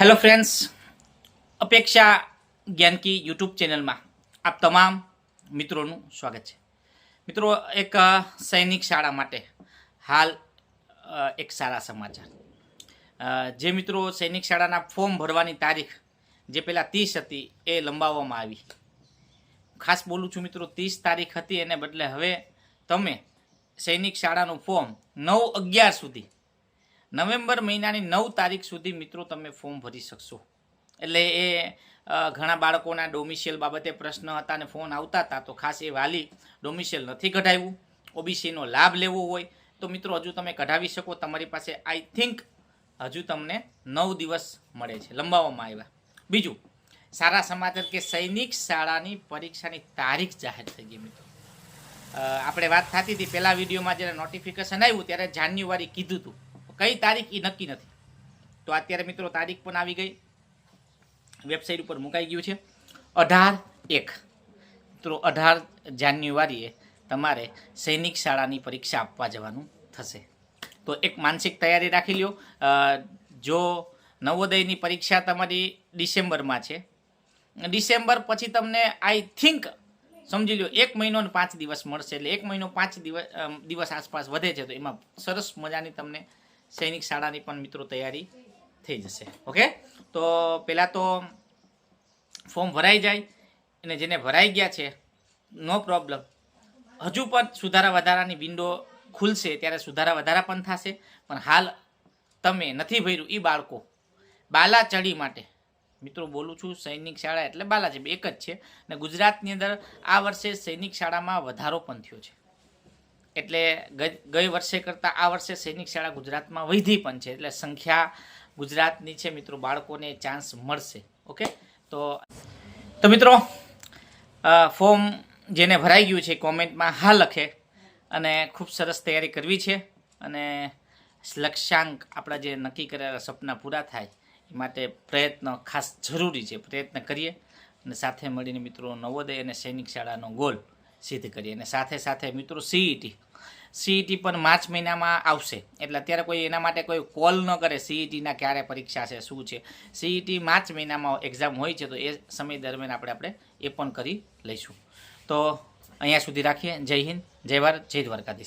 Hello friends અપેક્ષા Gyanki YouTube ચેનલમાં આપ તમામ મિત્રોનું સ્વાગત છે. મિત્રો, એક સૈનિક શાળા માટે હાલ એક સારા સમાચાર. જે મિત્રો સૈનિક શાળાના ફોર્મ ભરવાની તારીખ જે પહેલાં ત્રીસ હતી એ લંબાવવામાં આવી. ખાસ બોલું છું મિત્રો, ત્રીસ તારીખ હતી, એને બદલે હવે તમે સૈનિક શાળાનું ફોર્મ નવ અગિયાર સુધી નવેમ્બર મહિનાની નવ તારીખ સુધી મિત્રો તમે ફોર્મ ભરી શકશો. એટલે એ ઘણા બાળકોના ડોમિશિયલ બાબતે પ્રશ્ન હતા અને ફોન આવતા હતા, તો ખાસ એ વાલી ડોમિશિયલ નથી કઢાવ્યું. ઓબીસીનો લાભ લેવો હોય તો મિત્રો હજુ તમે કઢાવી શકો. તમારી પાસે આઈ થિંક હજુ તમને નવ દિવસ મળે છે. લંબાવવામાં આવ્યા. બીજું, સારા સમાચાર કે સૈનિક શાળાની પરીક્ષાની તારીખ જાહેર થઈ ગઈ મિત્રો. આપણે વાત થતી હતી, પહેલા વિડીયોમાં જ્યારે નોટિફિકેશન આવ્યું, ત્યારે જાન્યુઆરી કીધું હતું. કઈ તારીખ એ નક્કી નથી. તો અત્યારે મિત્રો તારીખ પણ આવી ગઈ. વેબસાઇટ ઉપર મુકાઈ ગયું છે. અઢાર એક. મિત્રો અઢાર જાન્યુઆરીએ તમારે સૈનિક શાળાની પરીક્ષા આપવા જવાનું થશે. તો એક માનસિક તૈયારી રાખી લ્યો. જો નવોદયની પરીક્ષા તમારી ડિસેમ્બરમાં છે, ડિસેમ્બર પછી તમને આઈ થિંક સમજી લો એક મહિનો પાંચ દિવસ મળશે. એટલે એક મહિનો પાંચ દિવસ દિવસ આસપાસ વધે છે તો એમાં સરસ મજાની તમને સૈનિક શાળાની પણ મિત્રો તૈયારી થઈ જશે. ઓકે? તો પહેલાં તો ફોર્મ ભરાઈ જાય અને જેને ભરાઈ ગયા છે, નો પ્રોબ્લેમ. હજુ પણ સુધારા વધારાની વિન્ડો ખુલશે, ત્યારે સુધારા વધારા પણ થશે. પણ હાલ તમે નથી ભર્યું એ બાળકો. બાલા ચડી માટે. મિત્રો, બોલું છું, સૈનિક શાળા એટલે બાલા છે એક જ છે. અને ગુજરાતની અંદર આ વર્ષે સૈનિક શાળામાં વધારો પણ થયો છે. એટલે ગઈ વર્ષે કરતાં આ વર્ષે સૈનિક શાળા ગુજરાતમાં વધી પણ છે. એટલે સંખ્યા ગુજરાતની છે મિત્રો, બાળકોને ચાન્સ મળશે. ઓકે? તો તો મિત્રો ફોર્મ જેને ભરાઈ ગયું છે, કોમેન્ટમાં હા લખે અને ખૂબ સરસ તૈયારી કરવી છે. અને લક્ષ્યાંક આપણા જે નક્કી કરેલા સપના પૂરા થાય, એ માટે પ્રયત્ન ખાસ જરૂરી છે. પ્રયત્ન કરીએ અને સાથે મળીને મિત્રો નવોદય અને સૈનિક શાળાનો ગોલ સિદ્ધ કરીએ. અને સાથે સાથે મિત્રો સીઈટી સીઈટી પણ માર્ચ મહિનામાં આવશે. એટલે અત્યારે કોઈ એના માટે કોઈ કોલ ન કરે સીઈટીના ક્યારે પરીક્ષા છે, શું છે. સીઈટી માર્ચ મહિનામાં એક્ઝામ હોય છે, તો એ સમય દરમિયાન આપણે આપણે એ પણ કરી લઈશું. તો અહીંયા સુધી રાખીએ. જય હિન્દ. જય ભારત. જય દ્વારકાધીશ.